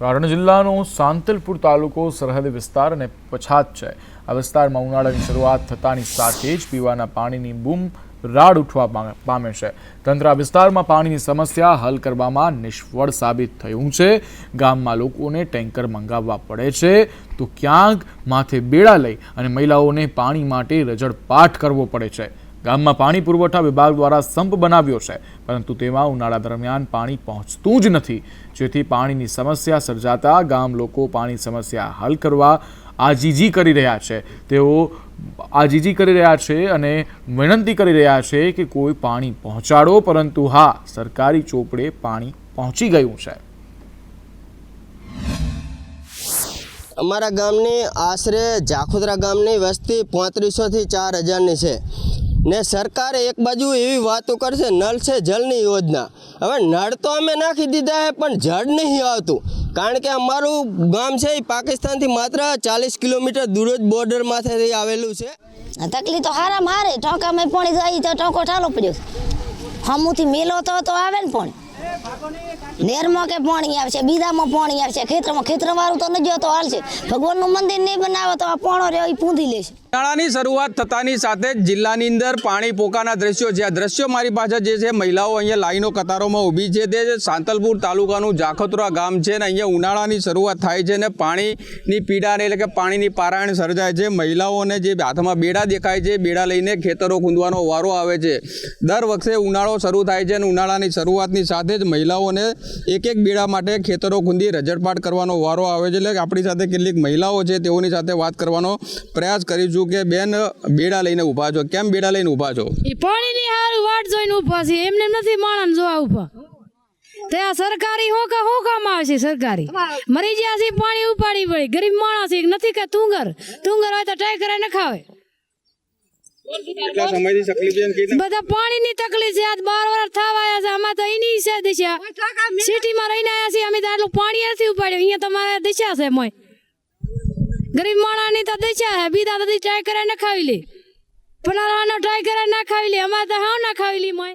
પાટણ જિલ્લાનો સાંતલપુર તાલુકો સરહદ વિસ્તાર અને પછાત છે. આ વિસ્તારમાં ઉનાળાની શરૂઆત થતાની સાથે જ પીવાના પાણીની બૂમ રાડ ઉઠવા પામે છે. તંત્ર આ વિસ્તારમાં પાણીની સમસ્યા હલ કરવામાં નિષ્ફળ સાબિત થયું છે. ગામમાં લોકોને ટેન્કર મંગાવવા પડે છે. તો ક્યાંક માથે બેડા લઈ અને મહિલાઓને પાણી માટે રજડપાટ કરવો પડે છે. ગામમાં પાણી પુરવઠા વિભાગ દ્વારા સંપ બનાવ્યો છે. પરંતુ તેમાં ઉનાળા દરમિયાન પાણી પહોંચતું જ નથી. જેથી પાણીની સમસ્યા સર્જાતા ગામ લોકો પાણી સમસ્યા હલ કરવા આજીજી કરી રહ્યા છે. તેઓ આજીજી કરી રહ્યા છે અને વિનંતી કરી રહ્યા છે કે કોઈ પાણી પહોંચાડો, પરંતુ હા, સરકારી ચોપડે પાણી પહોંચી ગયું છે. અમારા ગામની આશરે જાખોદરા ગામની વસ્તી પાંત્રીસોથી ચાર હજારની છે. ને સરકારે એક બાજુ એવી વાતો કરશે, નળ છે જળની યોજના. હવે નળ તો અમે નાખી દીધા છે પણ જળ નહીં આવતું. કારણ કે અમારું ગામ છે એ પાકિસ્તાનથી માત્ર ચાલીસ કિલોમીટર દૂર જ બોર્ડર માથેથી આવેલું છે. તકલીફ તો હારા. મારે ટોંકામાં પાણી જાય તો ટોંકો ઠાલો પડ્યો હમુથી મેલો તો આવે ને પાણી. નેરમાં કે પાણી આવશે, બીજામાં પાણી આવશે, ખેતરમાં, ખેતરવાળું તો નજો તો હાલશે. ભગવાનનું મંદિર નહીં બનાવે તો આ પાણો રહ્યો, એ પૂંધી લેશે. ઉનાળાની શરૂઆત થતાની સાથે જ જિલ્લાની અંદર પાણી પોકાના દ્રશ્યો જે આ દ્રશ્યો મારી પાસે જે છે, મહિલાઓ અહીંયા લાઈનો, કતારોમાં ઊભી છે. તે સાંતલપુર તાલુકાનું જાખોતરા ગામ છે ને અહીંયા ઉનાળાની શરૂઆત થાય છે ને પાણીની પીડાને એટલે કે પાણીની પારાયણ સર્જાય છે. મહિલાઓને જે હાથમાં બેડા દેખાય છે, બેડા લઈને ખેતરો ખૂંદવાનો વારો આવે છે. દર વખતે ઉનાળો શરૂ થાય છે અને ઉનાળાની શરૂઆતની સાથે જ મહિલાઓને એક એક બેડા માટે ખેતરો ખૂંદી રજડપાટ કરવાનો વારો આવે છે. એટલે આપણી સાથે કેટલીક મહિલાઓ છે, તેઓની સાથે વાત કરવાનો પ્રયાસ કરીશું કે બેન, બેડા લઈને ઊભા છો. કેમ બેડા લઈને ઊભા છો? પાણીની હારું વાટ જોઈને ઊભા છે એમને નથી માણસ જોવા ઊભા. તે આ સરકારી હું કા હું કામ આવે છે સરકારી? મરી ગયા છે, પાણી ઉપાડી પડી ગરીબ માણસ નથી કે તુંગર તુંગર હોય તો ટાઈ કરે ન ખાવે. કેટલા સમયથી તકલીફ છે કેટલા બધા પાણીની તકલીફ છે. આજ બાર વર્ષ થવા આવ્યા છે. અમે તો એની છે દિશા. સિટીમાં રહીને આવ્યા છે અમે તો આટલું પાણી નથી ઉપાડ્યું. અહીંયા તમારે દિશા છે મોય. ગરીબ માણાની તો દિશા છે. બીજા બધી ટ્રાય કરે ન ખાવી લે. પણ ટ્રાય કરે ના ખાવી લે. અમારે તો હા ના ખાવી લી મોય.